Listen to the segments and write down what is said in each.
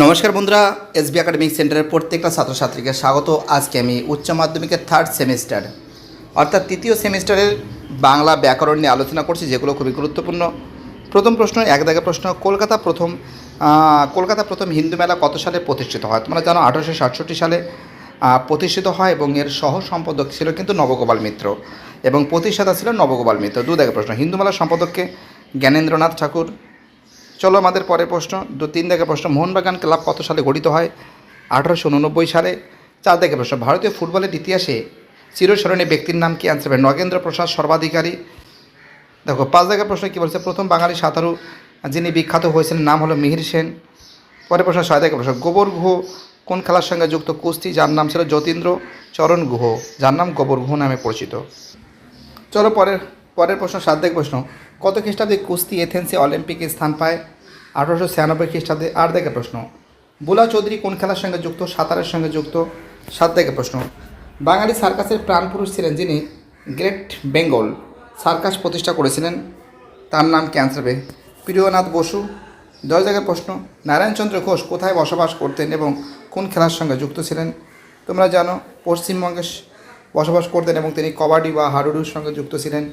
নমস্কার বন্ধুরা, SB academic সেন্টারের প্রত্যেকটা ছাত্রছাত্রীকে স্বাগত। আজকে আমি উচ্চ মাধ্যমিকের থার্ড সেমিস্টার অর্থাৎ তৃতীয় সেমিস্টারের বাংলা ব্যাকরণ নিয়ে আলোচনা করছি, যেগুলো খুবই গুরুত্বপূর্ণ। প্রথম প্রশ্ন, এক দাগের প্রশ্ন, কলকাতা প্রথম কলকাতা প্রথম হিন্দু মেলা কত সালে প্রতিষ্ঠিত হয়? তোমরা জানো আঠারোশো সাতষট্টি সালে প্রতিষ্ঠিত হয় এবং এর সহ সম্পাদক ছিল কিন্তু নবগোপাল মিত্র এবং প্রতিষ্ঠাতা ছিল নবগোপাল মিত্র। দু দাগের প্রশ্ন, হিন্দু মেলার সম্পাদককে জ্ঞানেন্দ্রনাথ ঠাকুর চলো আমাদের পরের প্রশ্ন। দু তিন দেখে প্রশ্ন, মোহনবাগান ক্লাব কত সালে গঠিত হয়? আঠারোশো উননব্বই সালে। চার দেখে প্রশ্ন, ভারতীয় ফুটবলের ইতিহাসে চিরস্মরণীয় ব্যক্তির নাম কি? আনসার নগেন্দ্র প্রসাদ সর্বাধিকারী। দেখো, পাঁচ দেখে প্রশ্ন কী বলছে? প্রথম বাঙালি সাঁতারু, যিনি বিখ্যাত হয়েছেন, নাম হলো মিহির সেন। পরের প্রশ্ন, ছয় দেখে প্রশ্ন, গোবর গুহ কোন খেলার সঙ্গে যুক্ত কুস্তি? যার নাম ছিল যতীন্দ্র চরণ গুহ। যার নাম গোবর গুহ নামে পরিচিত। চলো পরের পরের প্রশ্ন, সাত প্রশ্ন। কত খ্রিস্টাব্দে কুস্তি এথেন্সে অলিম্পিকে স্থান পায়? আঠারোশো ছিয়ানব্বই খ্রিস্টাব্দে আট দেখে প্রশ্ন। বুলা চৌধুরী কোন খেলার সঙ্গে যুক্ত? সাঁতারের সঙ্গে যুক্ত? সাত দেখে প্রশ্ন। বাঙালি সার্কাসের প্রাণপুরুষ ছিলেন যিনি গ্রেট বেঙ্গল সার্কাস প্রতিষ্ঠা করেছিলেন। তার নাম ক্যান্সারবে প্রিয়নাথ বসু। দশ জায়গার প্রশ্ন, নারায়ণচন্দ্র ঘোষ কোথায় বসবাস করতেন এবং কোন খেলার সঙ্গে যুক্ত ছিলেন? তোমরা জানো, পশ্চিমবঙ্গে বসবাস করতেন এবং তিনি কবাডি বা হাডুডুর সঙ্গে যুক্ত ছিলেন।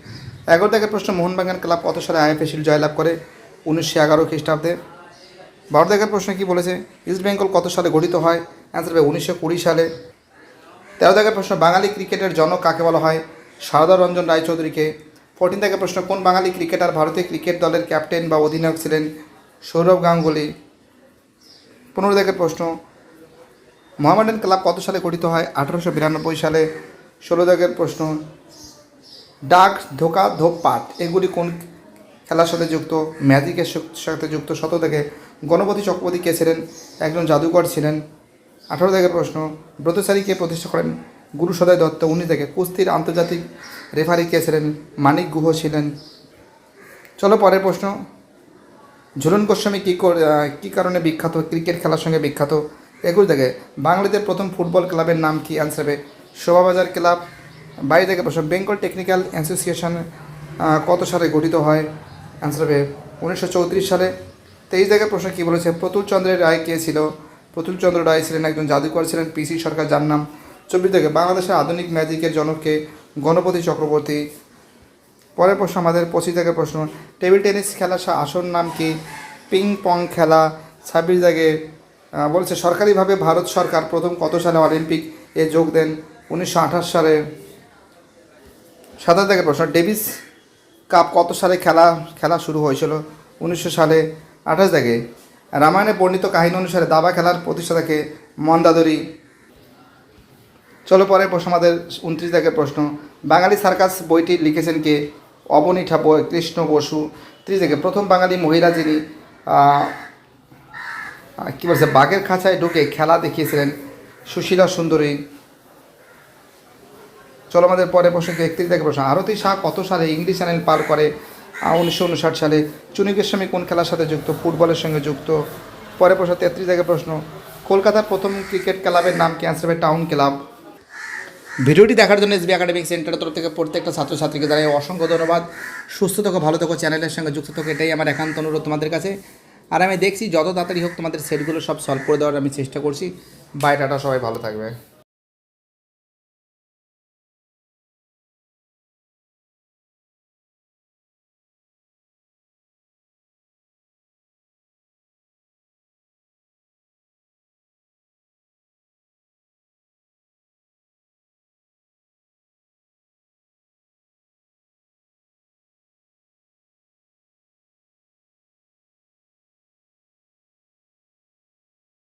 এগারো থেকে প্রশ্ন, মোহনবাগান ক্লাব কত সালে আইএফএ শিল জয়লাভ করে? উনিশশো এগারো খ্রিস্টাব্দে। বারো দেখার প্রশ্ন কী বলেছে? ইস্ট বেঙ্গল কত সালে গঠিত হয়? অ্যান্সার হবে উনিশশো কুড়ি সালে। তেরো দেখার প্রশ্ন, বাঙালি ক্রিকেটের জনক কাকে বলা হয়? সারদা রঞ্জন রায়চৌধুরীকে। ফোরটিন থেকে প্রশ্ন, কোন বাঙালি ক্রিকেটার ভারতীয় ক্রিকেট দলের ক্যাপ্টেন বা অধিনায়ক ছিলেন সৌরভ গাঙ্গুলি? পনেরো দেখার প্রশ্ন মোহামেডান ক্লাব কত সালে গঠিত হয়? আঠারোশো বিরানব্বই সালে। ষোলো দাগের প্রশ্ন ডাক, ধোকা ধোপপাট এগুলি কোন খেলার সাথে যুক্ত? ম্যাজিকের সাথে যুক্ত। শত থেকে গণপতি চক্রবর্তী কে ছিলেন? একজন জাদুকর ছিলেন। আঠারো থেকে প্রশ্ন ব্রতচারীকে প্রতিষ্ঠা করেন? গুরু সদয় দত্ত, উনি থেকে। কুস্তির আন্তর্জাতিক রেফারি কে ছিলেন? মানিক গুহ ছিলেন। চলো পরের প্রশ্ন। ঝুলন গোস্বামী কী কর- কী কারণে বিখ্যাত? ক্রিকেট খেলার সঙ্গে বিখ্যাত? একুশ থেকে। বাংলাদেশের প্রথম ফুটবল ক্লাবের নাম কি? অ্যান্সার হবে। শোভাবাজার ক্লাব বাইরে থেকে প্রশ্ন বেঙ্গল টেকনিক্যাল অ্যাসোসিয়েশন কত সালে গঠিত হয়? অ্যান্সার হবে উনিশশো চৌত্রিশ সালে। তেইশ থেকে প্রশ্ন কী বলেছে? প্রতুল চন্দ্রের রায় কে ছিল? প্রতুল চন্দ্র রায় ছিলেন একজন জাদুকর ছিলেন পিসি সরকার যার নাম চব্বিশ থেকে বাংলাদেশের আধুনিক ম্যাজিকের জনককে গণপতি চক্রবর্তী। পরের প্রশ্ন আমাদের পঁচিশ থেকে প্রশ্ন টেবিল টেনিস খেলার আসল নাম কি? পিং পং খেলা। ছাব্বিশ আহ, বলছে সরকারিভাবে ভারত সরকার প্রথম কত সালে অলিম্পিক এ যোগ দেন? উনিশশো আঠাশ সালে। সাতাশ দাগের প্রশ্ন, ডেভিস কাপ কত সালে খেলা খেলা শুরু হয়েছিল? উনিশশো সালে আঠাশ দাগে রামায়ণে বর্ণিত কাহিনী অনুসারে দাবা খেলার প্রতিষ্ঠাতাকে মন্দাদরি। চলো পরের প্রশ্ন, আমাদের উনত্রিশ দাগের প্রশ্ন। বাঙালি সার্কাস বইটি লিখেছেন কে? অবনী ঠাকুর, কৃষ্ণ বসু। ত্রিশ থেকে প্রথম বাঙালি মহিলা যিনি কী বলছে, বাঘের খাঁচায় ঢুকে খেলা দেখিয়েছিলেন সুশীলা সুন্দরী। চলো আমাদের পরের প্রশ্ন একত্রিশ থেকে প্রশ্ন। আরতি শাহ কত সালে ইংলিশ চ্যানেল পার করে? উনিশশো উনষাট সালে। চুনি গোস্বামী কোন খেলার সাথে যুক্ত? ফুটবলের সঙ্গে যুক্ত। পরের প্রশ্ন তেত্রিশ থেকে প্রশ্ন। কলকাতার প্রথম ক্রিকেট ক্লাবের নাম কি? আনসার হবে টাউন ক্লাব ভিডিওটি দেখার জন্য এসবি একাডেমিক সেন্টারের তরফ থেকে প্রত্যেকটা ছাত্রছাত্রীকে জানাই অসংখ্য ধন্যবাদ। সুস্থ থাকো, ভালো থাকো, চ্যানেলের সঙ্গে যুক্ত থাকো, এটাই আমার একান্ত অনুরোধ তোমাদের কাছে। আর আমি দেখছি, যত তাড়াতাড়ি হোক তোমাদের সেটগুলো সব সলভ করে দেওয়ার আমি চেষ্টা করছি। বাই টাটা, সবাই ভালো থাকবে।